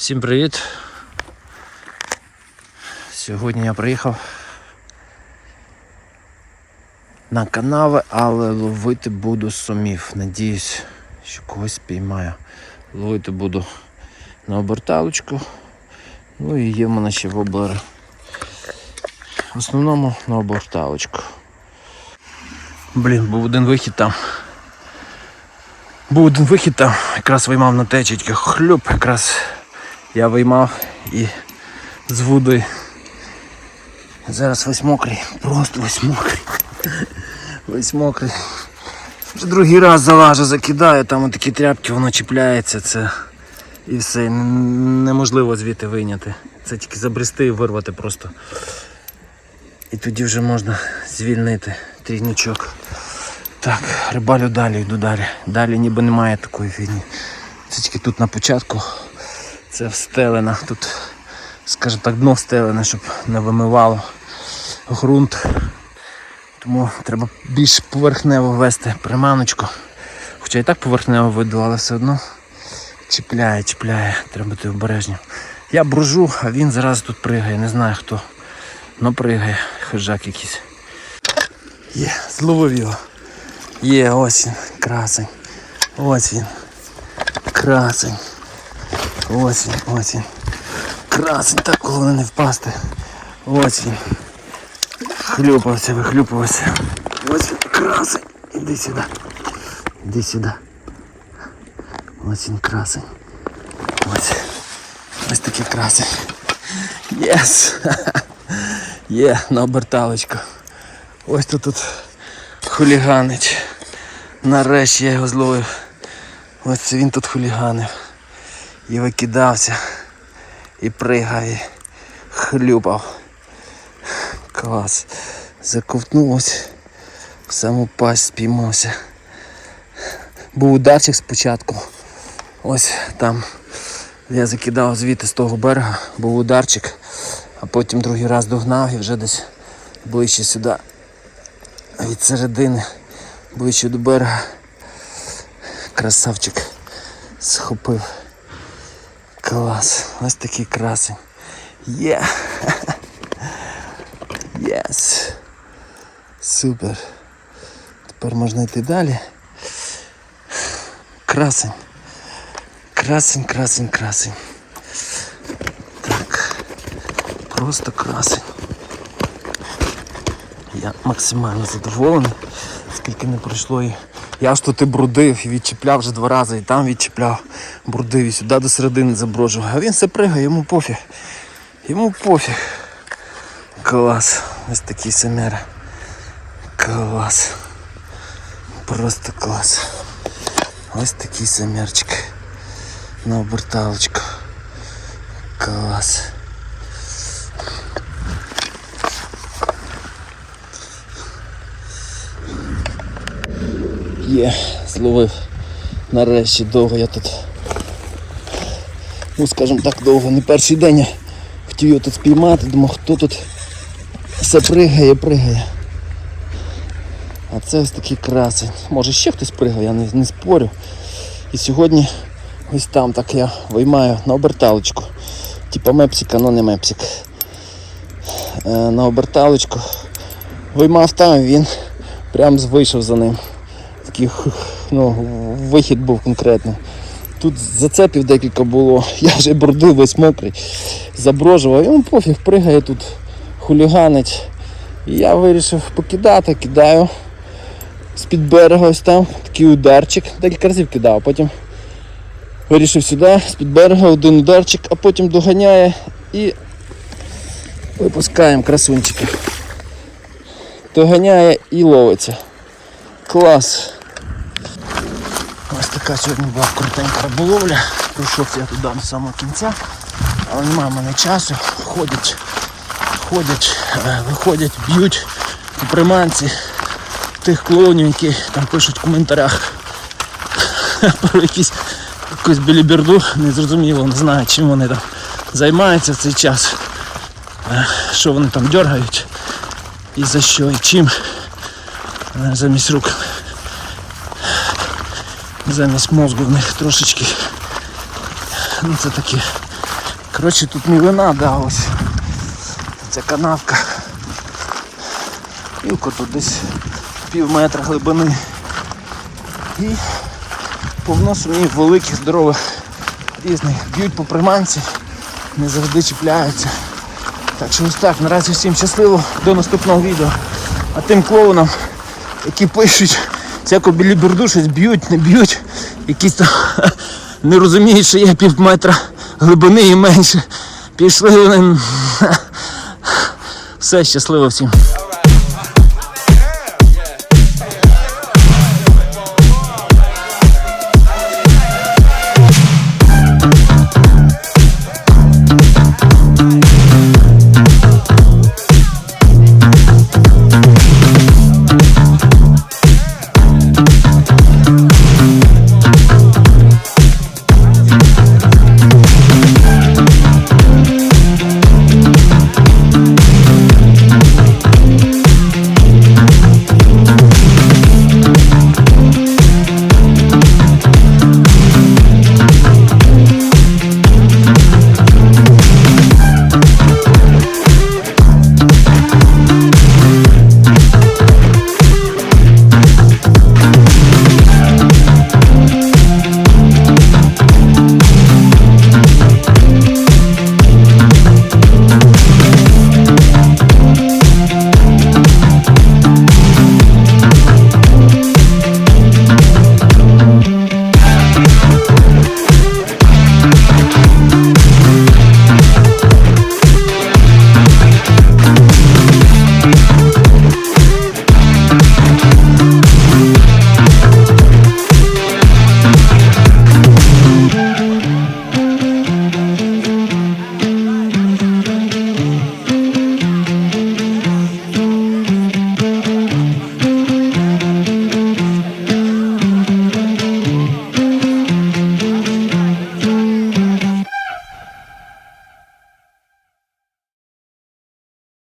Всім привіт! Сьогодні я приїхав на канави, але ловити буду сумів. Надіюсь, що когось спіймаю. Ловити буду на оберталочку. Ну і є в мене ще воблери. В основному на оберталочку. Блін, був один вихід там. Був один вихід там, якраз виймав на течечки хлюп, якраз я виймав і з води. Зараз весь мокрий, просто весь мокрий. Весь мокрий. Вже другий раз залажу, закидаю, там такі тряпки, воно чіпляється, це і все. Неможливо звідти вийняти. Це тільки забрести і вирвати просто. І тоді вже можна звільнити трійничок. Так, рибалю далі, йду далі. Далі ніби немає такої фігні. Це тільки тут на початку. Це встелена. Тут, скажімо так, дно встелене, щоб не вимивало ґрунт. Тому треба більш поверхнево вести приманочку. Хоча і так поверхнево виду, але все одно чіпляє, чіпляє, треба бути обережним. Я бружу, а він зараз тут пригає, не знаю хто. Ну пригає, хижак якийсь. Є, зловив його. Є, ось він, красень. Ось він. Красень. Ось він. Красень, так головне не впасти. Ось він. Хлюпався, вихлюпався. Ось він, красень. Іди сюди. Іди сюди. Ось він красень. Ось. Ось такий красень. Єс! Є, на оберталочку. Ось тут тут хуліганить. Нарешті я його зловив. Ось він тут хуліганив. І викидався. І пригав, і хлюпав. Клас. Заковтнув ось. В саму пасть спіймався. Був ударчик спочатку. Ось там. Я закидав звідти з того берега, був ударчик, а потім другий раз догнав і вже десь ближче сюди від середини, ближче до берега. Красавчик схопив. Клас. Ось такий красень. Є. Єс. Супер. Тепер можна йти далі. Красень. Красень, красень, красень. Так. Просто красень. Я максимально задоволений, скільки не пройшло і. Я ж тут і брудив, і відчіпляв вже два рази, і там відчіпляв, брудив і сюди до середини заброджував. А він все пригає, йому пофіг. Йому пофіг. Клас. Ось такий семера. Клас. Просто клас. Ось такий семерчик. На оберталочку. Клас. Є, зловив. Нарешті довго я тут. Ну скажімо так, довго, не перший день я хотів його тут спіймати, думав, хто тут все пригає, пригає. А це ось такий красень. Може ще хтось пригає, я не, не спорю. І сьогодні ось там так я виймаю на оберталочку. Типа мепсика, але не мепсик. Е, на оберталочку. Виймав там, він прям вийшов за ним. Такий ну, вихід був конкретний. Тут зацепів декілька було, я вже брудив весь мокрий, заброжував, йому пофіг, пригає тут, хуліганить. І я вирішив покидати, кидаю з-під берега ось там, такий ударчик, декілька разів кидав, потім вирішив сюди, з-під берега один ударчик, а потім доганяє і випускаємо красунчика. Доганяє і ловиться. Клас. Така сьогодні була крутенька риболовля. Прийшов я туди до самого кінця, але немає в мене часу. Ходять, ходять, е, виходять, б'ють у приманці тих клоунів, які там пишуть в коментарях про якісь якусь біліберду, незрозуміло, не знаю, чим вони там займаються в цей час. Е, Що вони там дергають і за що, і чим. Е, Замість рук замість мозку в них трошечки. Ну це таке Коротше, тут мілина, да, ось. Це канавка. Мілко тут десь пів метра глибини. І повно сумів великих, здорових різних. Б'ють по приманці, не завжди чіпляються. Так що ось так, наразі всім щасливо, до наступного відео. А тим клоунам, які пишуть, всяку біліберду щось б'ють, не б'ють, якісь там не розуміють, що є пів метра глибини і менше. Пішли вони. Все, щасливо всім.